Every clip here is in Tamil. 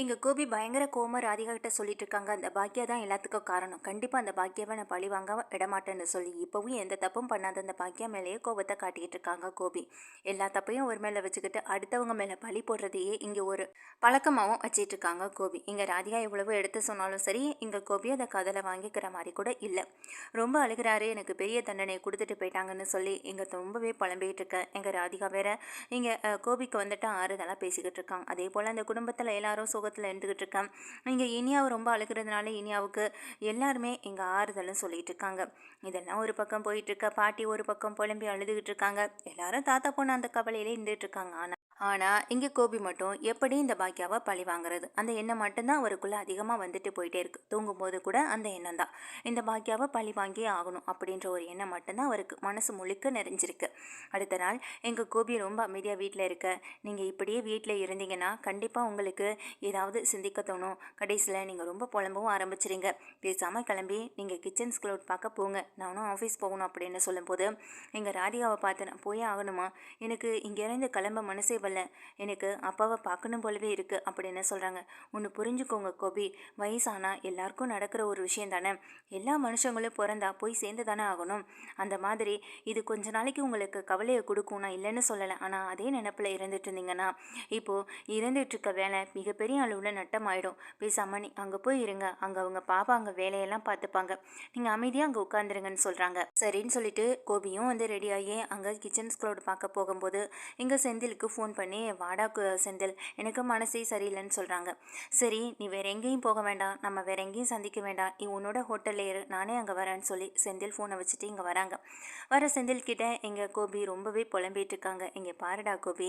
இங்கே கோபி பயங்கர கோம ராதிகா கிட்ட சொல்லிட்டு இருக்காங்க. அந்த பாக்கியா தான் எல்லாத்துக்கும் காரணம். கண்டிப்பாக அந்த பாக்கியாவை நான் பழி வாங்க விடமாட்டேன்னு சொல்லி. இப்போவும் எந்த தப்பும் பண்ணாத அந்த பாக்கியா மேலேயே கோபத்தை காட்டிக்கிட்டு இருக்காங்க கோபி. எல்லா தப்பையும் ஒரு மேலே வச்சுக்கிட்டு அடுத்தவங்க மேலே பழி போடுறதையே இங்கே ஒரு பழக்கமாகவும் வச்சிட்டு இருக்காங்க கோபி. இங்கே ராதிகா எவ்வளவோ எடுத்து சொன்னாலும் சரி இங்கே கோபி அதை கதலை வாங்கிக்கிற மாதிரி கூட இல்லை. ரொம்ப அழுகிறாரு. எனக்கு பெரிய தண்டனையை கொடுத்துட்டு போயிட்டாங்கன்னு சொல்லி இங்கே ரொம்பவே புலம்பிகிட்டு இருக்கேன் எங்கள் ராதிகா வேற இங்கே கோபிக்கு வந்துட்டு ஆறுதலாக பேசிக்கிட்டு இருக்காங்க. அதே போல் அந்த குடும்பத்தில் எல்லாரும் சோகத்தில் இருந்துக்கிட்டு இருக்கேன். இங்கே இனியாவை ரொம்ப அழுகிறதுனால இனியாவுக்கு எல்லாருமே இங்கே ஆறுதலும் சொல்லிட்டு இருக்காங்க. இதெல்லாம் ஒரு பக்கம் போயிட்டு இருக்க. பாட்டி ஒரு பக்கம் புலம்பி அழுதுகிட்டு இருக்காங்க. எல்லாரும் தாத்தா பொண்ணு அந்த கவலையிலே இருந்துகிட்டு இருக்காங்க. ஆனால் ஆனால் இங்கே கோபி மட்டும் எப்படி இந்த பாக்கியாவை பழி வாங்குறது? அந்த எண்ணம் மட்டும்தான் அவருக்குள்ளே அதிகமாக வந்துட்டு போயிட்டே இருக்குது தூங்கும்போது கூட அந்த எண்ணம் தான். இந்த பாக்கியாவை பழி வாங்கியே ஆகணும் அப்படின்ற ஒரு எண்ணம் மட்டும்தான் அவருக்கு மனசு முழுக்க நிறைஞ்சிருக்கு. அடுத்த நாள் எங்கள் கோபி ரொம்ப அமைதியாக வீட்டில் இருக்க. நீங்கள் இப்படியே வீட்டில் இருந்தீங்கன்னா கண்டிப்பாக உங்களுக்கு ஏதாவது சிந்திக்க தோணும். கடைசியில் நீங்கள் ரொம்ப புலம்பவும் ஆரம்பிச்சிருங்க. பேசாமல் கிளம்பி நீங்கள் கிச்சன் ஸ்க்ளோட் பார்க்க போங்க. நானும் ஆஃபீஸ் போகணும் அப்படின்னு சொல்லும்போது எங்கள் ராதிகாவை பார்த்து நான் போயே ஆகணுமா? எனக்கு இங்கேருந்து கிளம்ப மனசே வரல எனக்கு அப்பாவை பார்க்கணும் போலவே இருக்குது அப்படின்னு சொல்கிறாங்க ஒன்று புரிஞ்சுக்கோங்க கோபி. வயசானா எல்லாருக்கும் நடக்கிற ஒரு விஷயம் தானே? எல்லா மனுஷங்களும் பிறந்தா போய் சேர்ந்து தானே ஆகணும். அந்த மாதிரி இது கொஞ்ச நாளைக்கு உங்களுக்கு கவலையை கொடுக்கும் நான் இல்லைன்னு சொல்லலை. ஆனால் அதே நினப்பில் இருந்துட்டு இருந்தீங்கன்னா இப்போது இருந்துட்டு இருக்க வேலை மிகப்பெரிய அளவில் நட்டம் ஆகிடும் பேசாமல் நீ அங்கே போய் இருங்க. அங்கே அவங்க பாப்பா அங்கே வேலையெல்லாம் பார்த்துப்பாங்க நீங்கள் அமைதியாக அங்கே உட்காந்துருங்கன்னு சொல்கிறாங்க சரின்னு சொல்லிட்டு கோபியும் வந்து ரெடியாகி அங்கே கிச்சன் ஸ்க்ளோடு பார்க்க போகும்போது இங்கே செந்திலுக்கு ஃபோன் பண்ணி வாடா கு- செந்தில் எனக்கு மனசே சரியில்லைன்னு சொல்கிறாங்க சரி நீ வேற எங்கேயும் போக வேண்டாம். நம்ம வேற எங்கேயும் சந்திக்க வேண்டாம். நீ உன்னோட ஹோட்டலில் ஏறு நானே அங்கே வரேன்னு சொல்லி செந்தில் ஃபோனை வச்சுட்டு இங்கே வராங்க. வர செந்தில் கிட்ட எங்கள் கோபி ரொம்பவே புலம்பிகிட்டு இருக்காங்க. இங்கே பாருடா கோபி.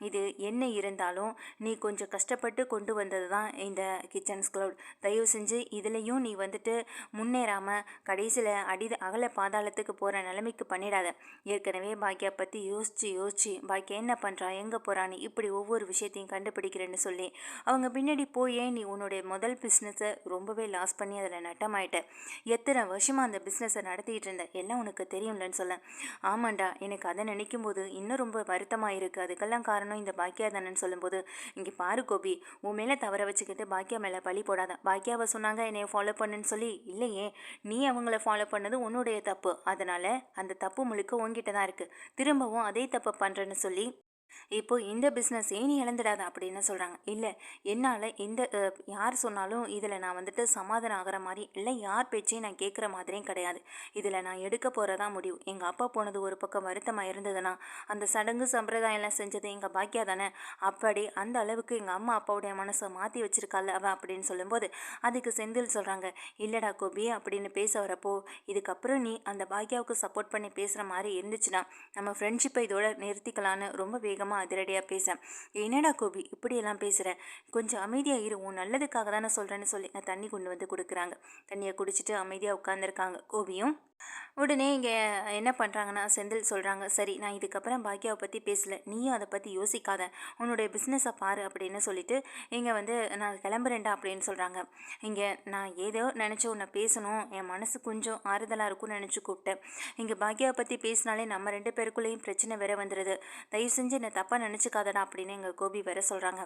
இது என்ன இருந்தாலும் நீ கொஞ்சம் கஷ்டப்பட்டு கொண்டு வந்தது தான் இந்த கிச்சன் க்ளவுட் தயவு செஞ்சு இதுலேயும் நீ வந்துட்டு முன்னேறாமல் கடைசியில் அடி அகல பாதாளத்துக்கு போகிற நிலைமைக்கு பண்ணிடாத. ஏற்கனவே பாக்கியா பற்றி யோசிச்சு யோசிச்சு. பாக்கியா என்ன பண்ணுறா எங்கே போகிறான்னு இப்படி ஒவ்வொரு விஷயத்தையும் கண்டுபிடிக்கிறேன்னு சொல்லி. அவங்க பின்னாடி போயே நீ உன்னுடைய முதல் பிஸ்னஸை ரொம்பவே லாஸ் பண்ணி அதில் நட்டமாயிட்ட. எத்தனை வருஷமாக அந்த பிஸ்னஸை நடத்திக்கிட்டு இருந்த? எல்லாம் உனக்கு தெரியும்லன்னு சொல்ல. ஆமாண்டா எனக்கு அதை நினைக்கும் போது இன்னும் ரொம்ப வருத்தமாக இருக்குது அதுக்கெல்லாம் காரணம் இந்த பாக்கியா சொல்லும்போது இங்கே பாரு கோபி உன் மேலே தவற வச்சுக்கிட்டு பாக்கியா மேலே பழி போடாத. பாக்கியாவை சொன்னாங்க என்னை ஃபாலோ பண்ணுன்னு சொல்லி இல்லையே நீ அவங்கள ஃபாலோ பண்ணது உன்னுடைய தப்பு. அதனால் அந்த தப்பு முழுக்க உன்கிட்ட தான் இருக்குது திரும்பவும் அதே தப்பை பண்ணுறேன்னு சொல்லி இப்போ இந்த பிஸ்னஸ் நீ இழந்துடாத அப்படின்னு சொல்கிறாங்க இல்லை என்னால் இந்த யார் சொன்னாலும் இதில் நான் வந்துட்டு சமாதானம் ஆகிற மாதிரி இல்லை யார் பேச்சையும் நான் கேட்குற மாதிரியும் கிடையாது. இதில் நான் எடுக்க போகிறதா முடிவு. எங்கள் அப்பா போனது ஒரு பக்கம் வருத்தமாக இருந்ததுன்னா அந்த சடங்கு சம்பிரதாயம்லாம் செஞ்சது எங்கள் பாக்கியா தானே? அப்படி அந்த அளவுக்கு எங்கள் அம்மா அப்பாவுடைய மனசை மாற்றி வச்சிருக்காள் அவ அப்படின்னு சொல்லும்போது அதுக்கு செந்தில் சொல்கிறாங்க இல்லைடா கோபி அப்படின்னு பேச வரப்போ இதுக்கப்புறம் நீ அந்த பாக்கியாவுக்கு சப்போர்ட் பண்ணி பேசுகிற மாதிரி இருந்துச்சுன்னா நம்ம ஃப்ரெண்ட்ஷிப்பை இதோட நிறுத்திக்கலான்னு ரொம்ப வேகம் வேகமாக அதிரடியாக பேச என்னடா கோபி இப்படியெல்லாம் பேசுகிற கொஞ்சம் அமைதியாக இரு உன் நல்லதுக்காக தானே சொல்கிறேன்னு சொல்லி நான் தண்ணி கொண்டு வந்து கொடுக்குறாங்க. தண்ணியை குடிச்சிட்டு அமைதியாக உட்காந்துருக்காங்க கோபியும் உடனே இங்கே என்ன பண்ணுறாங்கன்னா செந்தில் சொல்கிறாங்க சரி நான் இதுக்கப்புறம் பாக்கியாவை பற்றி பேசல. நீயும் அதை பற்றி யோசிக்காத. உன்னுடைய பிஸ்னஸை பாரு அப்படின்னு சொல்லிட்டு இங்கே வந்து நான் கிளம்புறேன்டா அப்படின்னு சொல்கிறாங்க இங்கே நான் ஏதோ நினச்சி உன்னை பேசணும். என் மனசு கொஞ்சம் ஆறுதலாக இருக்கும்னு நினச்சி கூப்பிட்டேன். இங்கே பாக்கியாவை பற்றி பேசினாலே நம்ம ரெண்டு பேருக்குள்ளேயும் பிரச்சனை வேற வந்துடுது தயவு செஞ்சு என்னை தப்பாக நினச்சிக்காதடா அப்படின்னு எங்கள் கோபி வேற சொல்கிறாங்க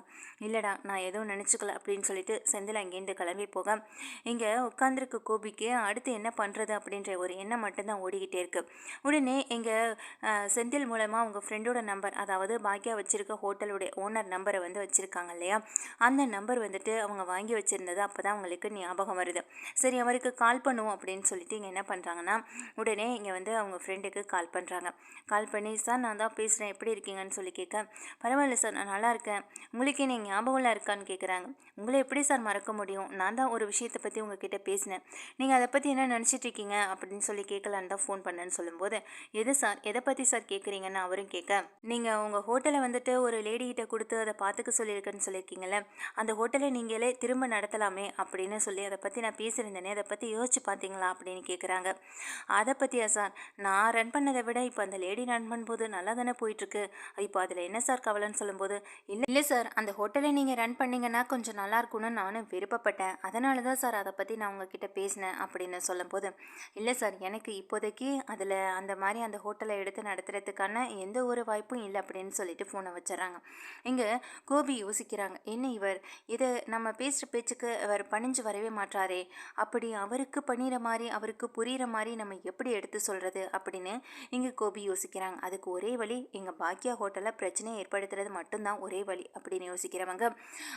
இல்லைடா நான் எதுவும் நினச்சிக்கல அப்படின்னு சொல்லிட்டு செந்தில் அங்கேருந்து கிளம்பி போக இங்கே உட்காந்துருக்க கோபிக்கு அடுத்து என்ன பண்ணுறது அப்படின்ற ஒரு எண்ணம் மட்டும்தான் ஓடிக்கிட்டே இருக்குது உடனே எங்கள் செந்தில் மூலமாக உங்கள் ஃப்ரெண்டோட நம்பர் அதாவது பாக்கியா வச்சுருக்க ஹோட்டலுடைய ஓனர் நம்பரை வந்து வச்சுருக்காங்க இல்லையா? அந்த நம்பர் வந்துட்டு அவங்க வாங்கி வச்சுருந்தது அப்போ தான் அவங்களுக்கு ஞாபகம் வருது. சரி அவருக்கு கால் பண்ணுவோம் அப்படின்னு சொல்லிட்டு இங்கே என்ன பண்ணுறாங்கன்னா உடனே இங்கே வந்து அவங்க ஃப்ரெண்டுக்கு கால் பண்ணுறாங்க கால் பண்ணி சார் நான் தான் பேசுகிறேன் எப்படி இருக்கீங்கன்னு சொல்லி கேட்க பரவாயில்ல சார் நான் நல்லா இருக்கேன். உங்களுக்கு என்ன ஞாபகம்லாம் இருக்கான்னு கேட்குறாங்க உங்களை எப்படி சார் மறக்க முடியும்? நான் தான் ஒரு விஷயத்தை பற்றி உங்ககிட்ட பேசினேன். நீங்கள் அதை பற்றி என்ன நினச்சிட்டு இருக்கீங்க? அப்படின்னு சொல்லி கேட்கலான்னு தான் ஃபோன் பண்ணேன்னு சொல்லும்போது எது சார் எதை பற்றி சார் கேட்குறீங்கன்னு அவரும் கேட்க நீங்கள் உங்கள் ஹோட்டலை வந்துட்டு ஒரு லேடிகிட்ட கொடுத்து அதை பார்த்துக்க சொல்லியிருக்கேன்னு சொல்லியிருக்கீங்களே அந்த ஹோட்டலை நீங்களே திரும்ப நடத்தலாமே? அப்படின்னு சொல்லி அதை பற்றி நான் பேசியிருந்தேனே அதை பற்றி யோசிச்சு பார்த்தீங்களா அப்படின்னு கேட்குறாங்க. அதை பற்றியா சார் நான் ரன் பண்ணதை விட இப்போ அந்த லேடி ரன் பண்ணும்போது நல்லா தானே போயிட்டுருக்கு. இப்போ அதில் என்ன சார் கவலைன்னு சொல்லும்போது இல்லை இல்லை சார் அந்த ஹோட்டலை நீங்கள் ரன் பண்ணிங்கன்னா கொஞ்சம் நல்லா இருக்கும்னு நானும் விருப்பப்பட்டேன். அதனால தான் சார் அதை பற்றி நான் உங்ககிட்ட பேசினேன் அப்படின்னு சொல்லும்போது இல்லை சார் எனக்கு இப்போதைக்கு அதில் அந்த மாதிரி அந்த ஹோட்டலை எடுத்து நடத்துறதுக்கான எந்த ஒரு வாய்ப்பும் இல்லை அப்படின்னு சொல்லிட்டு ஃபோனை வச்சிடறாங்க. இங்கே கோபி யோசிக்கிறாங்க என்ன இவர்? இதை நம்ம பேசுகிற பேச்சுக்கு அவர் பணிஞ்சு வரவே மாட்டாரே அப்படி அவருக்கு பண்ணிற மாதிரி அவருக்கு புரிகிற மாதிரி நம்ம எப்படி எடுத்து சொல்கிறது அப்படின்னு இங்கே கோபி யோசிக்கிறாங்க. அதுக்கு ஒரே வழி எங்கள் பாக்கியா ஹோட்டலில் பிரச்சனையை ஏற்படுத்துறது மட்டும்தான் ஒரே வழி அப்படின்னு யோசிக்கிறவங்க.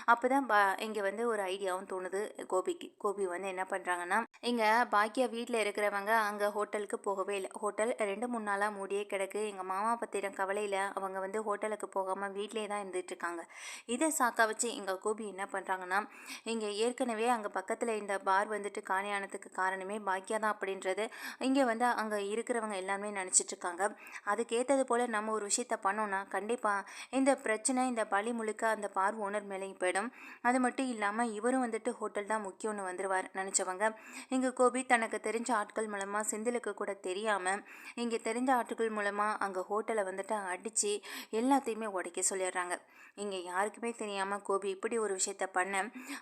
அப்போ தான் பா இங்கே வந்து ஒரு ஐடியாவும் தோணுது கோபிக்கு. கோபி வந்து என்ன பண்ணுறாங்கன்னா இங்கே பாக்கியா வீட்டில் இருக்கிறவங்க அங்கே ஹோட்டலுக்கு போகவே இல்லை. ஹோட்டல் ரெண்டு மூணு நாளாக மூடியே கிடக்கு. எங்கள் மாமா பத்திரம் கவலையில் அவங்க வந்து ஹோட்டலுக்கு போகாமல் வீட்டிலே தான் இருந்துட்டு இருக்காங்க. இதை சாக்கா வச்சு எங்கள் கோபி என்ன பண்ணுறாங்கன்னா இங்கே ஏற்கனவே அங்கே பக்கத்தில் இந்த பார் வந்துட்டு காணியானதுக்கு காரணமே பாக்கியா தான் அப்படின்றது இங்கே வந்து அங்கே இருக்கிறவங்க எல்லாருமே நினச்சிட்டு இருக்காங்க. அதுக்கேற்றது போல் நம்ம ஒரு விஷயத்த பண்ணோன்னா கண்டிப்பாக இந்த பிரச்சனை இந்த பழி முழுக்க அந்த பார் ஓனர் மேலேயும் போயிடும். அது மட்டும் இல்லாமல் இவரும் வந்துட்டு ஹோட்டல் தான் முக்கியம்னு வந்துடுவார் நினச்சவங்க. இங்கே கோபி தனக்கு தெரிஞ்ச ஆட்கள் மூலமாக செந்திலுக்கு கூட தெரியாமல் இங்கே தெரிஞ்ச ஆட்கள் மூலமாக அங்கே ஹோட்டலை வந்துட்டு அடித்து எல்லாத்தையுமே உடைக்க சொல்லிடுறாங்க. இங்கே யாருக்குமே தெரியாமல் கோபி இப்படி ஒரு விஷயத்த பண்ண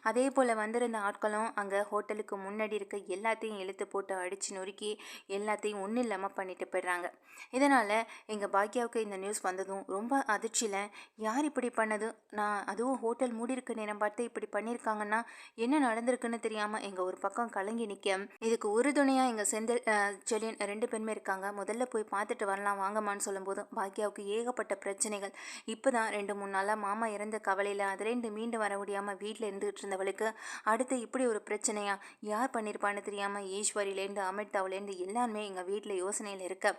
அதே போல் வந்திருந்த ஆட்களும் அங்கே ஹோட்டலுக்கு முன்னாடி இருக்க எல்லாத்தையும் இழுத்து போட்டு அடித்து நொறுக்கி எல்லாத்தையும் ஒன்றும் இல்லாமல் பண்ணிட்டு போயிடுறாங்க. இதனால் எங்கள் பாக்கியாவுக்கு இந்த நியூஸ் வந்ததும் ரொம்ப அதிர்ச்சியில் யார் இப்படி பண்ணது? நான் அதுவும் ஹோட்டல் மூடி இருக்க நேரம் பார்த்து இப்படி பண்ணியிருக்காங்கன்னா என்ன நடந்திருக்குன்னு தெரியாமல் எங்கள் ஒரு பக்கம் கலங்கி நிற்க இதுக்கு உறுதுணையாக எங்கள் செந்தில் செலியன் ரெண்டு பேருமே இருக்காங்க. முதல்ல போய் பார்த்துட்டு வரலாம் வாங்கம்மான்னு சொல்லும்போது பாக்கியாவுக்கு ஏகப்பட்ட பிரச்சனைகள். இப்போ தான் ரெண்டு மூணு நாளாக மாமா இறந்த கவலையில் அதுலேருந்து மீண்டு வர முடியாமல் வீட்டில் இருந்துகிட்டு இருந்தவளுக்கு அடுத்து இப்படி ஒரு பிரச்சனையா? யார் பண்ணியிருப்பான்னு தெரியாமல் ஈஸ்வரியிலேருந்து அமிர்தாவிலேருந்து எல்லாருமே எங்கள் வீட்டில் யோசனையில் இருக்க.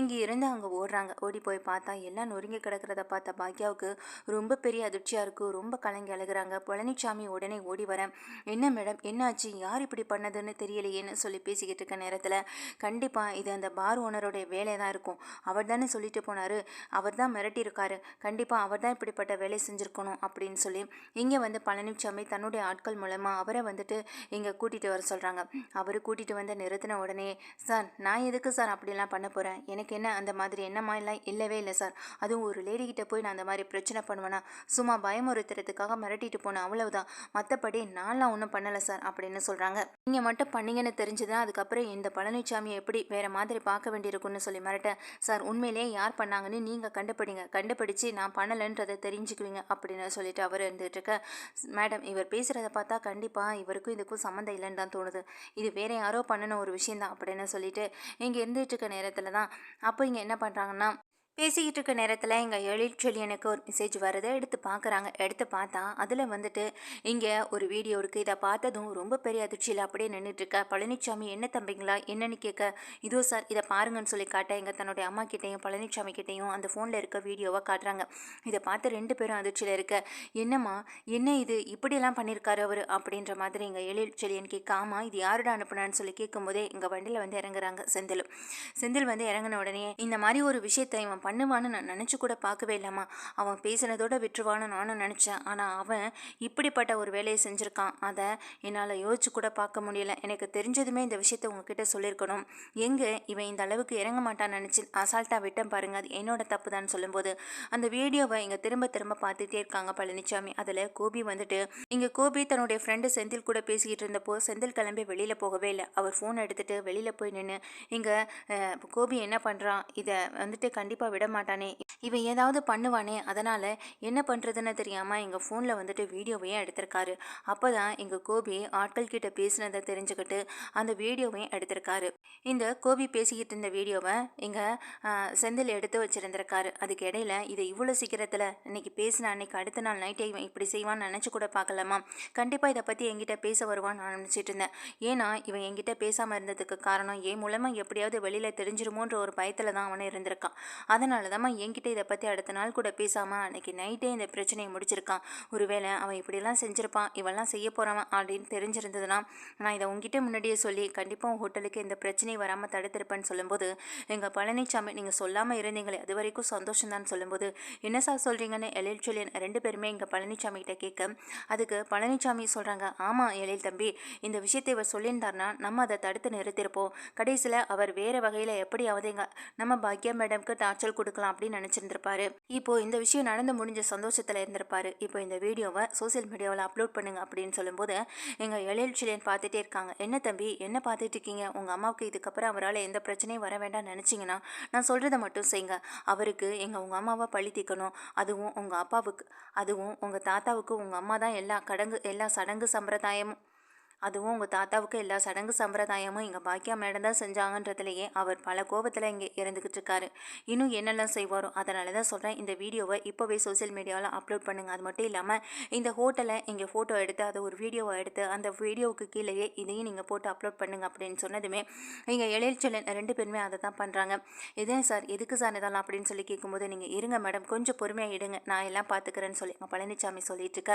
இங்கே இருந்து அங்கே ஓடுறாங்க. ஓடி போய் பார்த்தா எல்லாம் நொறுங்கி கிடக்கிறத பார்த்த பாக்யாவுக்கு ரொம்ப பெரிய அதிர்ச்சியாக இருக்கும் ரொம்ப கலங்கி அழுகிறாங்க. பழனிசாமி உடனே ஓடி வரேன். என்ன மேடம்? என்னாச்சு? யார் இப்படி பண்ணதுன்னு தெரியலையேன்னு சொல்லி பேசிக்கிட்டு இருக்க நேரத்தில் கண்டிப்பாக இது அந்த பார் ஓனருடைய வேலை தான் இருக்கும். அவர் தானே சொல்லிட்டு போனார் அவர் தான் மிரட்டியிருக்காரு. கண்டிப்பாக அவர் தான் இப்படிப்பட்ட வேலை செஞ்சுருக்கணும் அப்படின்னு சொல்லி இங்கே வந்து பழனிசாமி தன்னுடைய ஆட்கள் மூலமாக அவரை வந்துட்டு இங்கே கூட்டிகிட்டு வர சொல்கிறாங்க அவர் கூட்டிகிட்டு வந்து நிறுத்தின உடனே சார் நான் எதுக்கு சார் அப்படிலாம் பண்ண போகிறேன் எனக்கு என்ன அந்த மாதிரி என்னமா எல்லாம் இல்லவே இல்லை சார். அதுவும் ஒரு லேடிக்கிட்ட போய் நான் அந்த மாதிரி பிரச்சனை பண்ணுவேன்னா சும்மா பயமுறுத்துறதுக்காக மிரட்டிட்டு போனேன் அவ்வளவுதான். மற்றபடி நான்லாம் ஒன்றும் பண்ணலை சார் அப்படின்னு சொல்கிறாங்க நீங்கள் மட்டும் பண்ணீங்கன்னு தெரிஞ்சுதான் அதுக்கப்புறம் இந்த பழனி பழனிசாமியை எப்படி வேறு மாதிரி பார்க்க வேண்டியிருக்குன்னு சொல்லி மிரட்ட சார் உண்மையிலேயே யார் பண்ணாங்கன்னு நீங்கள் கண்டுபிடிங்க. கண்டுபிடிச்சு நான் பண்ணலைன்றதை தெரிஞ்சுக்குவீங்க அப்படின்னு சொல்லிட்டு அவர் இருந்துகிட்டு இருக்க. மேடம் இவர் பேசுகிறத பார்த்தா கண்டிப்பாக இவருக்கும் இதுக்கும் சம்மந்தம் இல்லைன்னு தான் தோணுது. இது வேறு யாரோ பண்ணின ஒரு விஷயந்தான் அப்படின்னு சொல்லிட்டு இங்கே இருந்துகிட்டு இருக்க நேரத்தில் தான். அப்போ இங்கே என்ன பண்ணுறாங்கன்னா பேசிக்கிட்டு இருக்க நேரத்தில் எங்கள் எழில் ஒரு மெசேஜ் வருது. எடுத்து பார்க்குறாங்க எடுத்து பார்த்தா அதில் வந்துட்டு இங்கே ஒரு வீடியோ இருக்குது இதை பார்த்ததும் ரொம்ப பெரிய அதிர்ச்சியில் அப்படியே நின்றுட்டுருக்க பழனிசாமி என்ன தம்பிங்களா? என்னன்னு கேட்க இதோ சார் இதை பாருங்கன்னு சொல்லி காட்ட எங்கள் தன்னுடைய அம்மா கிட்டேயும் பழனிசாமி கிட்டேயும் அந்த ஃபோனில் இருக்க வீடியோவை காட்டுறாங்க. இதை பார்த்து ரெண்டு பேரும் அதிர்ச்சியில் இருக்க என்னம்மா என்ன இது? இப்படியெல்லாம் பண்ணியிருக்காரு அவர்? அப்படின்ற மாதிரி எங்கள் எழிற்செழியன் கேட்க ஆமாம் இது யாருடா அனுப்புனான்னு சொல்லி கேட்கும்போதே எங்கள் வண்டியில் வந்து இறங்குறாங்க செந்தில். செந்தில் வந்து இறங்கின உடனே இந்த மாதிரி ஒரு விஷயத்தை இவன் பண்ணுவான்னு நான் நினச்சி கூட பார்க்கவே இல்லாமா அவன் பேசினதோட விட்டுருவான்னு நானும் நினச்சேன். ஆனால் அவன் இப்படிப்பட்ட ஒரு வேலையை செஞ்சுருக்கான். அதை என்னால் யோசிச்சு கூட பார்க்க முடியல. எனக்கு தெரிஞ்சதுமே இந்த விஷயத்த உங்ககிட்ட சொல்லியிருக்கணும் எங்கே இவன் இந்த அளவுக்கு இறங்க மாட்டான்னு நினச்சி அசால்ட்டாக விட்டேன் பாருங்க. அது என்னோட தப்பு தான் சொல்லும்போது அந்த வீடியோவை இங்கே திரும்ப திரும்ப பார்த்துட்டே இருக்காங்க பழனிசாமி அதில் கோபி வந்துட்டு இங்கே கோபி தன்னுடைய ஃப்ரெண்டு செந்தில் கூட பேசிக்கிட்டு இருந்தப்போ செந்தில் கிளம்பி வெளியில் போகவே இல்லை. அவர் ஃபோன் எடுத்துகிட்டு வெளியில் போய் நின்று இங்கே கோபி என்ன பண்ணுறான் இதை வந்துட்டு கண்டிப்பாக விட மாட்டானே இவன் ஏதாவது பண்ணுவானே அதனால் என்ன பண்ணுறதுன்னு தெரியாமல் எங்கள் ஃபோனில் வந்துட்டு வீடியோவையும் எடுத்திருக்காரு. அப்போ தான் எங்கள் கோபி ஆட்கள் கிட்ட பேசினதை தெரிஞ்சுக்கிட்டு அந்த வீடியோவையும் எடுத்திருக்காரு. இந்த கோபி பேசிக்கிட்டு இருந்த வீடியோவை எங்கள் செந்தில் எடுத்து வச்சுருந்திருக்காரு. அதுக்கு இடையில இதை இவ்வளோ சீக்கிரத்தில் இன்னைக்கு பேசின அன்னைக்கு அடுத்த நாள் நைட்டே இவன் இப்படி செய்வான்னு நினச்சி கூட பார்க்கலாமா? கண்டிப்பாக இதை பற்றி என்கிட்ட பேச வருவான்னு நான் நினச்சிட்டு இருந்தேன். ஏன்னா இவன் என்கிட்ட பேசாமல் இருந்ததுக்கு காரணம் என் மூலமாக எப்படியாவது வெளியில் தெரிஞ்சிருமோன்ற ஒரு பயத்தில் தான் அவனே இருந்திருக்கான். அதனால் அதனால தான் என்கிட்ட இதை பற்றி அடுத்த நாள் கூட பேசாமல் அன்னைக்கு நைட்டே இந்த பிரச்சனையை முடிச்சிருக்கான். ஒருவேளை அவன் இப்படிலாம் செஞ்சுருப்பான் இவெல்லாம் செய்ய போகிறவன் அப்படின்னு தெரிஞ்சிருந்ததுன்னா நான் இதை உங்ககிட்ட முன்னாடியே சொல்லி கண்டிப்பாக ஹோட்டலுக்கு இந்த பிரச்சனை வராமல் தடுத்திருப்பேன்னு சொல்லும்போது எங்கள் பழனிசாமி நீங்கள் சொல்லாமல் இருந்தீங்களே அது வரைக்கும் சந்தோஷம் தான் சொல்லும்போது என்ன சார் சொல்கிறீங்கன்னு எழில் சொல்லியன் ரெண்டு பேருமே எங்கள் பழனிசாமி கிட்ட கேட்க அதுக்கு பழனிசாமி சொல்கிறாங்க ஆமாம் எழில் தம்பி இந்த விஷயத்தை இவர் சொல்லியிருந்தார்னா நம்ம அதை தடுத்து நிறுத்திருப்போம். கடைசியில் அவர் வேறு வகையில் எப்படியாவது எங்கள் நம்ம பாக்யா மேடம்க்கு டார்ச்சல் கொடுக்கலாம் அப்படின்னு நினச்சிருந்திருப்பாரு. இப்போ இந்த விஷயம் நடந்து முடிஞ்ச சந்தோஷத்தில் இருந்திருப்பாரு. இப்போ இந்த வீடியோவை சோசியல் மீடியாவில் அப்லோட் பண்ணுங்க அப்படின்னு சொல்லும்போது எங்கள் எழில்ச்சிலேன் பார்த்துட்டே இருக்காங்க. என்ன தம்பி என்ன பார்த்துட்டு இருக்கீங்க? உங்கள் அம்மாவுக்கு இதுக்கப்புறம் அவரால் எந்த பிரச்சனையும் வர வேண்டாம்னு நினச்சிங்கன்னா நான் சொல்கிறத மட்டும் செய்யுங்க அவருக்கு எங்கள் உங்கள் அம்மாவை பழி தீக்கணும் அதுவும் உங்கள் அப்பாவுக்கு அதுவும் உங்கள் தாத்தாவுக்கு உங்கள் அம்மா தான் எல்லா கடங்கு எல்லா சடங்கு சம்பிரதாயமும் அதுவும் உங்கள் தாத்தாவுக்கு எல்லா சடங்கு சம்பிரதாயமும் எங்கள் பாக்கியா மேடம் தான் செஞ்சாங்கன்றதுலேயே அவர் பல கோபத்தில் இங்கே இறந்துக்கிட்டு இருக்காரு. இன்னும் என்னெல்லாம் செய்வாரோ அதனால தான் சொல்கிறேன் இந்த வீடியோவை இப்போவே சோசியல் மீடியாவில் அப்லோட் பண்ணுங்கள் அது மட்டும் இல்லாமல் இந்த ஹோட்டலை இங்கே ஃபோட்டோ எடுத்து அதை ஒரு வீடியோவை எடுத்து அந்த வீடியோவுக்கு கீழேயே இதையும் நீங்கள் போட்டு அப்லோட் பண்ணுங்கள் அப்படின்னு சொன்னதுமே இங்கே இளையச்சலன் ரெண்டு பேருமே அதை தான் பண்ணுறாங்க இதே சார் எதுக்கு சார் இதெல்லாம் அப்படின்னு சொல்லி கேட்கும்போது நீங்கள் இருங்க மேடம் கொஞ்சம் பொறுமையாக இடுங்க நான் எல்லாம் பார்த்துக்கிறேன்னு சொல்லி எங்கள் பழனிசாமி சொல்லிட்டு இருக்க.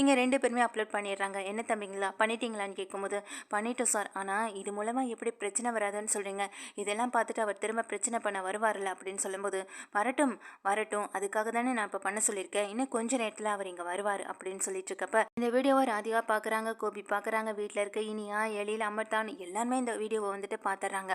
இங்கே ரெண்டு பேருமே அப்லோட் பண்ணிடுறாங்க. என்ன தம்பிங்களா? பண்ணிட்டீங்களான்னு கேட்கும்போது பண்ணிட்டோம் சார். ஆனால் இது மூலமாக எப்படி பிரச்சனை வராதுன்னு சொல்கிறீங்க இதெல்லாம் பார்த்துட்டு அவர் திரும்ப பிரச்சனை பண்ண வருவார்ல அப்படின்னு சொல்லும்போது வரட்டும் வரட்டும். அதுக்காக தானே நான் இப்போ பண்ண சொல்லியிருக்கேன். இன்னும் கொஞ்ச நேரத்தில் அவர் இங்கே வருவார் அப்படின்னு சொல்லிட்டு இருக்கப்ப இந்த வீடியோவை ராதிகா பார்க்குறாங்க கோபி பார்க்குறாங்க வீட்டில் இருக்க இனியா எழில் அமர்தான் எல்லாருமே இந்த வீடியோவை வந்துட்டு பார்த்துட்றாங்க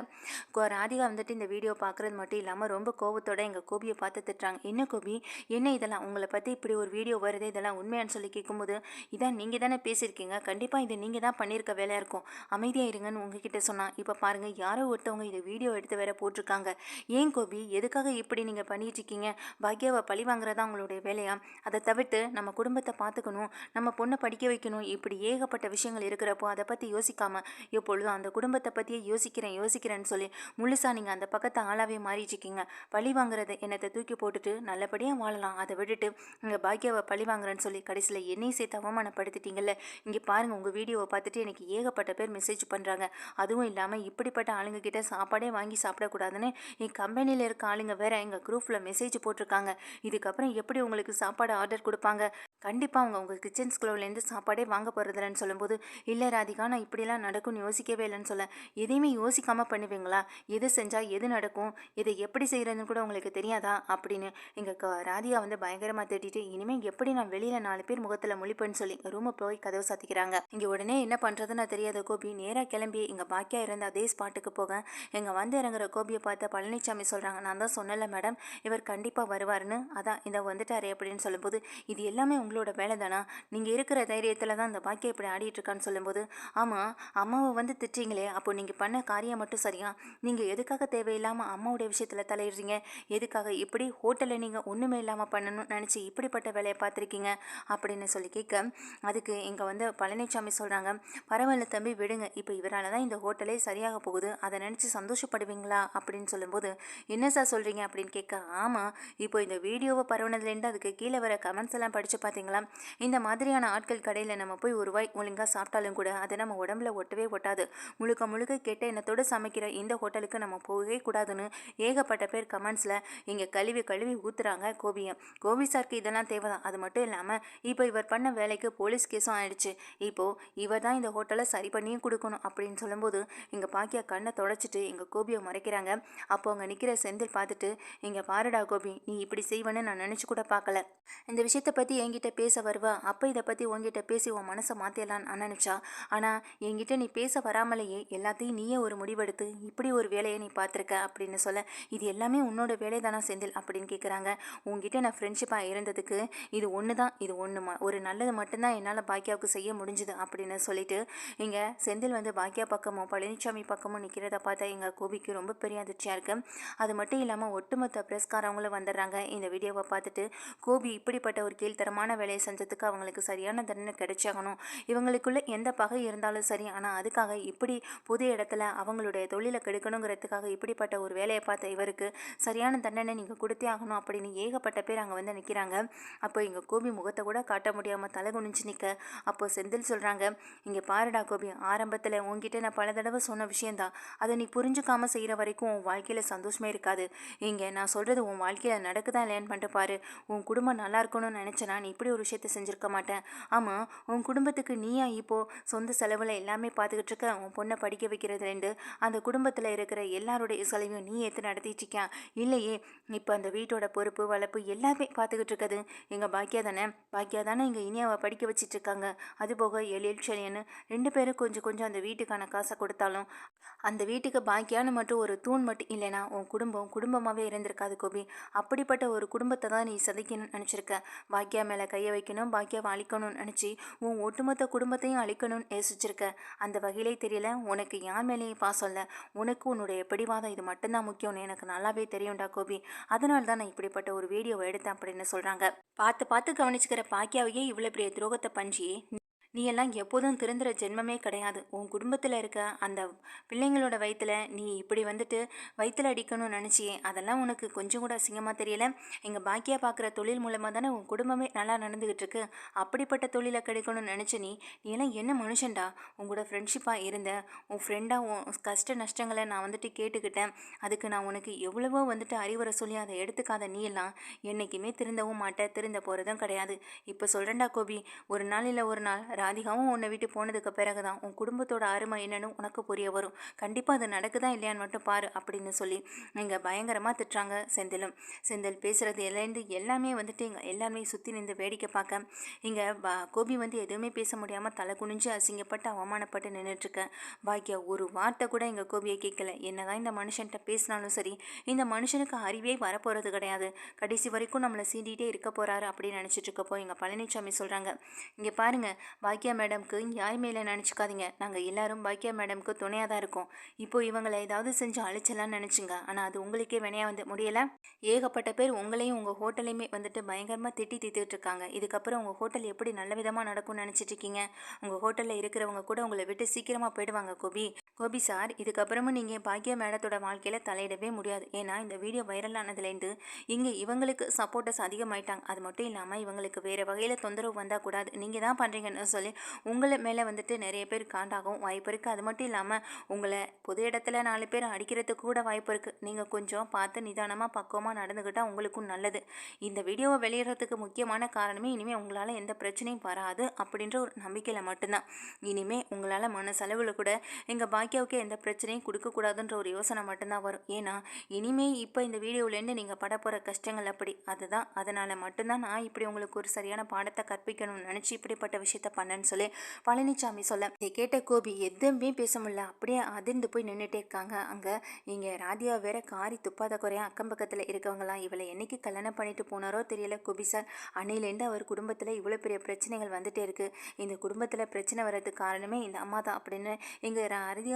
ராதிகா வந்துட்டு இந்த வீடியோ பார்க்குறது மட்டும் இல்லாமல் ரொம்ப கோபத்தோட எங்கள் கோபியை பார்த்து திட்டுறாங்க. என்ன கோபி? என்ன இதெல்லாம்? உங்களை பற்றி இப்படி ஒரு வீடியோ வருது இதெல்லாம் உண்மையான்னு சொல்லி கேட்கும்போது இதான் நீங்கள் தானே பேசியிருக்கீங்க. கண்டிப்பாக இது நீங்கள் தான் பண்ணியிருக்க வேலையாக இருக்கும். அமைதியாக இருங்கன்னு உங்ககிட்ட சொன்னான் இப்போ பாருங்கள் யாரோ ஒருத்தவங்க இதை வீடியோ எடுத்து வேற போட்டிருக்காங்க. ஏன் கோபி எதுக்காக இப்படி நீங்கள் பண்ணிட்டு இருக்கீங்க பாக்யாவை பழி வாங்குறதா உங்களுடைய வேலையா? அதை தவிர்த்து நம்ம குடும்பத்தை பார்த்துக்கணும் நம்ம பொண்ணை படிக்க வைக்கணும் இப்படி ஏகப்பட்ட விஷயங்கள் இருக்கிறப்போ அதை பற்றி யோசிக்காம எப்பொழுதும் அந்த குடும்பத்தை பற்றியே யோசிக்கிறேன் யோசிக்கிறேன்னு சொல்லி முழுசாக நீங்கள் அந்த பக்கத்தை ஆளாவே மாறிச்சிக்கிங்க பழி வாங்குறத என்னத்தை தூக்கி போட்டுட்டு நல்லபடியாக வாழலாம். அதை விட்டுட்டு இங்கே பாக்யாவை பழி வாங்குறேன்னு சொல்லி கடைசியில் என்னையும் சேர்த்து அவமானப்படுத்திட்டீங்கல்ல? இங்கே பாருங்கள் உங்கள் வீடியோவை பார்த்துட்டு எனக்கு ஏகப்பட்ட பேர் மெசேஜ் பண்ணுறாங்க அதுவும் இல்லாமல் இப்படிப்பட்ட ஆளுங்க கிட்ட சாப்பாடே வாங்கி சாப்பிடக்கூடாதுன்னு என் கம்பெனியில் இருக்க ஆளுங்க வேற எங்கள் குரூப்பில் மெசேஜ் போட்டிருக்காங்க. இதுக்கப்புறம் எப்படி உங்களுக்கு சாப்பாடு ஆர்டர் கொடுப்பாங்க? கண்டிப்பாக அவங்க உங்கள் கிச்சன் ஸ்க்ளோவ்லேருந்து சாப்பாடே வாங்க போகிறதில்லன்னு சொல்லும்போது இல்லை ராதிகா நான் இப்படிலாம் நடக்கும்னு யோசிக்கவே இல்லைன்னு சொல்ல. எதையுமே யோசிக்காமல் பண்ணுவீங்களா? எது செஞ்சால் எது நடக்கும்? இதை எப்படி செய்கிறதுன்னு கூட உங்களுக்கு தெரியாதா? அப்படின்னு எங்கள் க ராதிகா வந்து பயங்கரமாக திட்டிட்டு இனிமேல் எப்படி நான் வெளியில் நாலு பேர் முகத்தில் முழிப்பேன்னு சொல்லி ரூமை போய் கதவை சாத்திக்கிறாங்க. இங்கே உடனே என்ன பண்ணுறதுன்னு தெரியாத. கோபி நேராக கிளம்பி எங்கள் பாக்கியா இருந்த அதே ஸ்பாட்டுக்கு போக. எங்கள் வந்து இறங்குற கோபியை பார்த்து பழனிசாமி சொல்கிறாங்க நான் தான் சொன்னல மேடம் இவர் கண்டிப்பாக வருவாருன்னு. அதான் இதை வந்துட்டாரு அப்படின்னு சொல்லும்போது இது எல்லாமே உங்களோட வேலை தானா? நீங்கள் இருக்கிற தைரியத்தில் தான் இந்த பாக்கியா இப்படி ஆடிட்டுருக்கான்னு சொல்லும்போது ஆமாம் அம்மாவை வந்து திட்டுறீங்களே அப்போ நீங்கள் பண்ண காரியம் மட்டும் சரியா? நீங்கள் எதுக்காக தேவையில்லாமல் அம்மாவுடைய விஷயத்தில் தலையிடுறீங்க? எதுக்காக இப்படி ஹோட்டலில் நீங்கள் ஒன்றுமே இல்லாமல் பண்ணணும்னு நினச்சி இப்படிப்பட்ட வேலையை பார்த்துருக்கீங்க? அப்படின்னு சொல்லி கேட்க அதுக்கு இங்கே வந்து பழனிசாமி சொல்கிறாங்க பரவாயில்ல தம்பி விடுங்க. இப்போ இவரால் தான் இந்த ஹோட்டலே சரியாக போகுது. அதை நினச்சி சந்தோஷப்படுவீங்களா? அப்படின்னு சொல்லும்போது என்ன சார் சொல்கிறீங்க அப்படின்னு கேட்க ஆமாம் இப்போ இந்த வீடியோவை பரவுனதுலேருந்து அதுக்கு கீழே வர கமெண்ட்ஸ் எல்லாம் படித்து பார்த்தீங்களா இந்த மாதிரியான ஆட்கள் கடையில் நம்ம போய் ஒரு ரூபாய் ஒழுங்காக சாப்பிட்டாலும் கூட அதை நம்ம உடம்புல ஒட்டவே ஒட்டாது. முழுக்க முழுக்க கெட்ட எண்ணத்தோடு சமைக்கிற இந்த ஹோட்டலுக்கு நம்ம போகவே கூடாதுன்னு ஏகப்பட்ட பேர் கமெண்ட்ஸில் இங்கே கழுவி கழுவி ஊத்துறாங்க கோபியை. கோபி சாருக்கு இதெல்லாம் தேவைதான். அது மட்டும் இல்லாமல் இப்போ இவர் பண்ண வேலைக்கு போலீஸ் கேஸும் ஆயிடுச்சு. இப்போது இவர் தான் இந்த ஹோட்டலை சரி பண்ணியும் கொடுக்கணும் அப்படின்னு சொல்லும்போது இங்கே பாக்கியா கண்ணை தொலைச்சிட்டு எங்கள் கோபியை மறைக்கிறாங்க. அப்போ அங்கே நிற்கிற செந்தில் பார்த்துட்டு இங்கே பாருடா கோபி நீ இப்படி செய்வேன்னு நான் நினச்சி கூட பார்க்கல. இந்த விஷயத்தை பற்றி என்கிட்ட பேச வருவா? அப்போ இதை பற்றி உங்ககிட்ட பேசி உன் மனசை மாற்றிடலான்னு நான் நினச்சா? ஆனால் என்கிட்ட நீ பேச வராமலேயே எல்லாத்தையும் நீயே ஒரு முடிவெடுத்து இப்படி ஒரு வேலையை நீ பார்த்துருக்க? அப்படின்னு சொல்ல இது எல்லாமே உன்னோட வேலை தானா செந்தில்? அப்படின்னு கேட்குறாங்க உங்ககிட்ட நான் ஃப்ரெண்ட்ஷிப்பாக இருந்ததுக்கு இது ஒன்று தான் இது ஒன்று ஒரு நல்லது மட்டும்தான் என்னால் பாக்கியாவுக்கு செய்ய முடிஞ்சுது அப்படின்னு சொல்லிட்டு இங்கே செந்தில் வந்து பாக்கியா பக்கமும் பழனிசாமி பக்கமும் நிற்கிறத பார்த்தா எங்கள் கோபிக்கு ரொம்ப பெரிய அதிர்ச்சியாக இருக்குது அது மட்டும் இல்லாமல் ஒட்டுமொத்த பிரஸ்காரவங்களும் வந்துடுறாங்க. இந்த வீடியோவை பார்த்துட்டு கோபி இப்படிப்பட்ட ஒரு கீழ்த்தரமான வேலையை செஞ்சதுக்கு அவங்களுக்கு சரியான தண்டனை கிடைச்சாகணும். இவங்களுக்குள்ள எந்த பகை இருந்தாலும் சரி ஆனால் அதுக்காக இப்படி புது இடத்துல அவங்களுடைய தொழிலை கெடுக்கணுங்கிறதுக்காக இப்படிப்பட்ட ஒரு வேலையை பார்த்த இவருக்கு சரியான தண்டனை நீங்கள் கொடுத்தே ஆகணும் அப்படின்னு ஏகப்பட்ட பேர் அங்கே வந்து நிற்கிறாங்க அப்போ இங்கே கோபி முகத்தை கூட காட்ட முடியாமல் தலை குனிஞ்சு நிற்க அப்போ செந்தில் சொல்கிறாங்க இங்கே பாருடா கோபி ஆரம்பத்தில் உன்கிட்ட நான் பல தடவை சொன்ன விஷயந்தான் அதை நீ புரிஞ்சுக்காமல் செய்கிற வரைக்கும் உன் வாழ்க்கையில் சந்தோஷமே இருக்காது. இங்கே நான் சொல்கிறது உன் வாழ்க்கையில் நடக்குதா இல்லையான்னு பண்ணிட்டு பாரு. உன் குடும்பம் நல்லா இருக்கணும்னு நினச்சேனா நீ இப்படி ஒரு விஷயத்த செஞ்சுருக்க மாட்டேன். ஆமாம் உன் குடும்பத்துக்கு நீயா இப்போது சொந்த செலவில் எல்லாமே பார்த்துக்கிட்டு இருக்க? உன் பொண்ணை படிக்க வைக்கிறதுலேருந்து அந்த குடும்பத்தில் இருக்கிற எல்லாருடைய செலவையும் நீ எடுத்து நடத்திட்டு இருக்கியா? இல்லையே இப்போ அந்த வீட்டோட பொறுப்பு வளர்ப்பு எல்லாமே பார்த்துக்கிட்டு இருக்குது. எங்கள் பாக்கியா தானே? பாக்கியா தானே இங்கே இனியாவை படிக்க வச்சிட்ருக்காங்க அதுபோக எழில் செழியன் பையன்னு ரெண்டு பேரும் கொஞ்சம் கொஞ்சம் அந்த வீட்டுக்கான காசை கொடுத்தாலும் அந்த வீட்டுக்கு பாக்கியான மட்டும் ஒரு தூண் மட்டும் இல்லைனா உன் குடும்பம் குடும்பமாகவே இருந்திருக்காது கோபி. அப்படிப்பட்ட ஒரு குடும்பத்தை தான் நீ சதைக்கணும்னு நினச்சிருக்க. பாக்கியா மேலே கையை வைக்கணும் பாக்கியாவை அழிக்கணும்னு நினச்சி உன் ஒட்டுமொத்த குடும்பத்தையும் அழிக்கணும்னு யோசிச்சிருக்க. அந்த வகையிலே தெரியல உனக்கு யார் மேலேயும் பாசம் இல்லை. உனக்கு உன்னுடைய பிடிவாதம் இது மட்டும்தான் முக்கியம்னு எனக்கு நல்லாவே தெரியும்டா கோபி. அதனால தான் நான் இப்படிப்பட்ட ஒரு வீடியோவை எடுத்தேன் அப்படின்னு சொல்கிறாங்க பார்த்து பார்த்து கவனிச்சுக்கிற பாக்கியாவையே இவ்வளோ பெரிய துரோகத்தை பஞ்சி நீ எல்லாம் எப்போதும் திருந்துற ஜென்மமே கிடையாது. உன் குடும்பத்தில் இருக்க அந்த பிள்ளைங்களோட வயிற்றுல நீ இப்படி வந்துட்டு வயிற்றுல அடிக்கணும்னு நினச்சியே. அதெல்லாம் உனக்கு கொஞ்சம் கூட அசிங்கமாக தெரியல? எங்கள் பாக்கியா பார்க்குற தொழில் மூலமாக தானே உன் குடும்பமே நல்லா நடந்துக்கிட்டு இருக்கு. அப்படிப்பட்ட தொழிலை கிடைக்கணும்னு நினச்ச நீ நீ எல்லாம் என்ன மனுஷன்டா? உங்களோட ஃப்ரெண்ட்ஷிப்பாக இருந்த உன் ஃப்ரெண்டாக உன் கஷ்ட நஷ்டங்களை நான் வந்துட்டு கேட்டுக்கிட்டேன். அதுக்கு நான் உனக்கு எவ்வளவோ வந்துட்டு அறிவுரை சொல்லி அதை எடுத்துக்காத நீ எல்லாம் என்றைக்குமே திருந்தவும் மாட்டேன் திருந்த போகிறதும் கிடையாது. இப்போ சொல்கிறேன்டா கோபி ஒரு நாள் இல்லை ஒரு நாள் ராதிகாவும் உன்னை விட்டு போனதுக்கு பிறகு தான் உன் குடும்பத்தோட அருமை என்னன்னு உனக்கு புரிய வரும். கண்டிப்பாக அது நடக்குதா இல்லையான்னு மட்டும் பாரு அப்படின்னு சொல்லி இங்கே பயங்கரமாக திட்டுறாங்க செந்திலும். செந்தில் பேசுகிறது எல்லேருந்து எல்லாமே வந்துட்டு இங்கே எல்லாமே சுற்றி நின்று வேடிக்கை பார்க்க இங்கே பா கோபி வந்து எதுவுமே பேச முடியாமல் தலை குனிஞ்சு அசிங்கப்பட்டு அவமானப்பட்டு நின்றுட்டுருக்கேன் பாக்கியா ஒரு வார்த்தை கூட எங்கள் கோபியை கேட்கல. என்னதான் இந்த மனுஷன்கிட்ட பேசினாலும் சரி இந்த மனுஷனுக்கு அறிவே வரப்போகிறது கிடையாது. கடைசி வரைக்கும் நம்மளை சீண்டிகிட்டே இருக்க போகிறாரு அப்படின்னு நினச்சிட்டு இருக்கப்போ எங்கள் பழனிசாமி சொல்கிறாங்க இங்கே பாருங்கள் பாக்கியா மேடம்க்கு யாய் மேலே நினச்சிக்காதீங்க. நாங்கள் எல்லாரும் பாக்கியா மேடம்க்கு துணையாக தான் இருக்கோம். இப்போ இவங்களை ஏதாவது செஞ்சு அழிச்சலாம்னு நினச்சிங்க. ஆனால் அது உங்களுக்கே வினையாக வந்து முடியலை. ஏகப்பட்ட பேர் உங்களையும் உங்கள் ஹோட்டலையுமே வந்துட்டு பயங்கரமாக திட்டி தீத்துட்டு இருக்காங்க. இதுக்கப்புறம் உங்கள் ஹோட்டல் எப்படி நல்ல விதமாக நடக்கும்னு நினச்சிட்டு இருக்கீங்க? உங்கள் ஹோட்டலில் இருக்கிறவங்க கூட உங்களை விட்டு சீக்கிரமாக போயிடுவாங்க கோபி. கோபி சார் இதுக்கப்புறமும் நீங்கள் பாக்கிய மேடத்தோட வாழ்க்கையில் தலையிடவே முடியாது. ஏன்னா இந்த வீடியோ வைரல் ஆனதுலேருந்து இங்கே இவங்களுக்கு சப்போர்ட்டர்ஸ் அதிகமாயிட்டாங்க. அது மட்டும் இல்லாமல் இவங்களுக்கு வேறு வகையில் தொந்தரவு வந்தால் கூடாது. நீங்கள் தான் பண்ணுறீங்கன்னு சொல்லி உங்களை மேலே வந்துட்டு நிறைய பேர் காண்டாகும் வாய்ப்பு இருக்குது அது மட்டும் இல்லாமல் உங்களை பொது இடத்துல நாலு பேர் அடிக்கிறதுக்கு கூட வாய்ப்பு இருக்குது நீங்கள் கொஞ்சம் பார்த்து நிதானமாக பக்குவமாக நடந்துக்கிட்டால் உங்களுக்கும் நல்லது. இந்த வீடியோவை வெளியிடுறதுக்கு முக்கியமான காரணமே இனிமேல் உங்களால் எந்த பிரச்சனையும் வராது அப்படின்ற ஒரு நம்பிக்கையில் மட்டும்தான். இனிமேல் உங்களால் மன செலவில் கூட எங்கள் பாக்கியாவுக்கு எந்த பிரச்சனையும் கொடுக்கக்கூடாதுன்ற ஒரு யோசனை மட்டும்தான் வரும். ஏன்னா இனிமே இப்போ இந்த வீடியோவிலேருந்து நீங்கள் பட போகிற கஷ்டங்கள் அப்படி. அதுதான். அதனால் மட்டும்தான் நான் இப்படி உங்களுக்கு ஒரு சரியான பாடத்தை கற்பிக்கணும்னு நினச்சி இப்படிப்பட்ட விஷயத்த பண்ணேன்னு சொல்லி பழனிசாமி சொல்ல. இதை கேட்ட கோபி எதுவுமே பேச முடியல. அப்படியே அதிர்ந்து போய் நின்றுட்டே இருக்காங்க. அங்கே இங்கே ராதியா வேற காரி துப்பாத குறையா அக்கம் பக்கத்தில் இருக்கவங்களாம் இவளை என்னைக்கு கல்யாணம் பண்ணிட்டு போனாரோ தெரியல கோபி சார். அன்னையிலேருந்து அவர் குடும்பத்தில் இவ்வளோ பெரிய பிரச்சனைகள் வந்துட்டே இருக்குது இந்த குடும்பத்தில் பிரச்சனை வர்றதுக்கு காரணமே இந்த அம்மா தான் அப்படின்னு இங்கே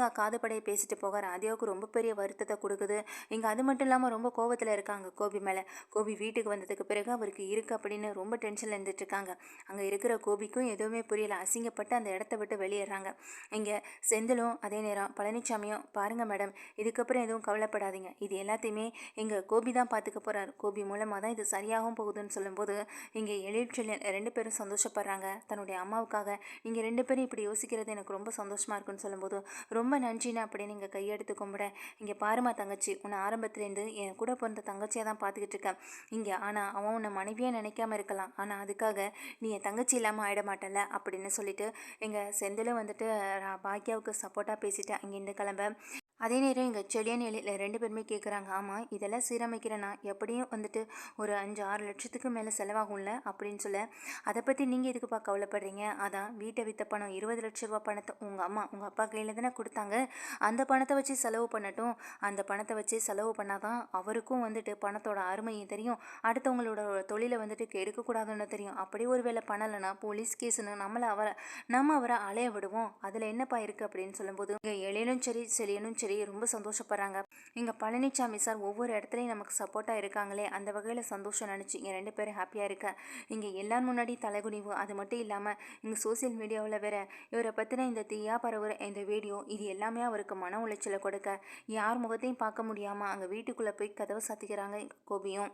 ராதிகா காதுபடைய பேசிட்டு போக ராதியாவுக்கு ரொம்ப பெரிய வருத்தத்தை கொடுக்குது. இங்கே அது மட்டும் இல்லாமல் ரொம்ப கோபத்தில் இருக்காங்க கோபி மேலே. கோபி வீட்டுக்கு வந்ததுக்கு பிறகு அவருக்கு இருக்கு அப்படின்னு ரொம்ப டென்ஷனில் இருந்துட்டு இருக்காங்க. அங்கே இருக்கிற கோபிக்கும் எதுவுமே புரியல. அசிங்கப்பட்டு அந்த இடத்த விட்டு வெளியேறாங்க. இங்கே செந்திலும் அதே நேரம் பழனிசாமியும் பாருங்கள் மேடம் இதுக்கப்புறம் எதுவும் கவலைப்படாதீங்க. இது எல்லாத்தையுமே எங்கள் கோபி தான் பார்த்துக்க போகிறார் கோபி மூலமாக தான் இது சரியாகவும் போகுதுன்னு சொல்லும்போது இங்கே எழிற்செல்லியன் ரெண்டு பேரும் சந்தோஷப்படுறாங்க. தன்னுடைய அம்மாவுக்காக நீங்கள் ரெண்டு பேரும் இப்படி யோசிக்கிறது எனக்கு ரொம்ப சந்தோஷமாக இருக்குன்னு சொல்லும்போது ரொம்ப ரொம்ப நன்றின்னு அப்படி நீங்கள் கையெடுத்து கும்பிட. இங்கே பாருமா தங்கச்சி உன்னை ஆரம்பத்துலேருந்து என் கூட பிறந்த தங்கச்சியாக தான் பார்த்துக்கிட்டு இருக்கேன். இங்கே ஆனால் அவன் உன்னை மனைவியாக நினைக்காம இருக்கலாம். ஆனால் அதுக்காக நீ என் தங்கச்சி இல்லாமல் ஆயிட மாட்டல அப்படின்னு சொல்லிட்டு எங்கள் செந்திலும் வந்துட்டு பாக்யாவுக்கு சப்போர்ட்டாக பேசிட்டேன். இங்கேருந்து கிளம்ப. அதே நேரம் எங்கள் செடிய நிலையில் ரெண்டு பேருமே கேட்குறாங்க ஆமாம் இதெல்லாம் சீரமைக்கிறேன்னா எப்படியும் வந்துட்டு ஒரு அஞ்சு ஆறு லட்சத்துக்கு மேலே செலவாகும்ல? அப்படின்னு சொல்ல அதை பற்றி நீங்கள் எதுக்குப்பா கவலைப்படுறீங்க? அதான் வீட்டை விற்ற பணம் இருபது லட்ச ரூபா பணத்தை உங்கள் அம்மா உங்கள் அப்பா கையில் தானே கொடுத்தாங்க. அந்த பணத்தை வச்சு செலவு பண்ணட்டும். அந்த பணத்தை வச்சு செலவு பண்ணாதான் அவருக்கும் வந்துட்டு பணத்தோட அருமையும் தெரியும். அடுத்தவங்களோட தொழிலை வந்துட்டு கெடுக்கக்கூடாதுன்னு தெரியும். அப்படி ஒரு வேலை பண்ணலைன்னா போலீஸ் கேஸுன்னு நம்மளை அவரை நம்ம அவரை அலைய விடுவோம். அதில் என்னப்பா இருக்குது அப்படின்னு சொல்லும்போது இங்கே எழிலும் சரி செழியனும் சரி சரி ரொம்ப சந்தோஷப்படுறாங்க. இங்கே பழனிசாமி சார் ஒவ்வொரு இடத்துலையும் நமக்கு சப்போர்ட்டாக இருக்காங்களே அந்த வகையில் சந்தோஷம் நினச்சி இங்கே ரெண்டு பேரும் ஹாப்பியாக இருக்க இங்கே எல்லார் முன்னாடி தலைகுனிவு அது மட்டும் இல்லாமல் இங்கே சோசியல் மீடியாவில் வேற இவரை பற்றின இந்த தீயா பரவுற இந்த வீடியோ இது எல்லாமே அவருக்கு மன உளைச்சலை கொடுக்க யார் முகத்தையும் பார்க்க முடியாமல் அங்கே வீட்டுக்குள்ளே போய் கதவை சாத்திக்கிறாங்க கோபியும்.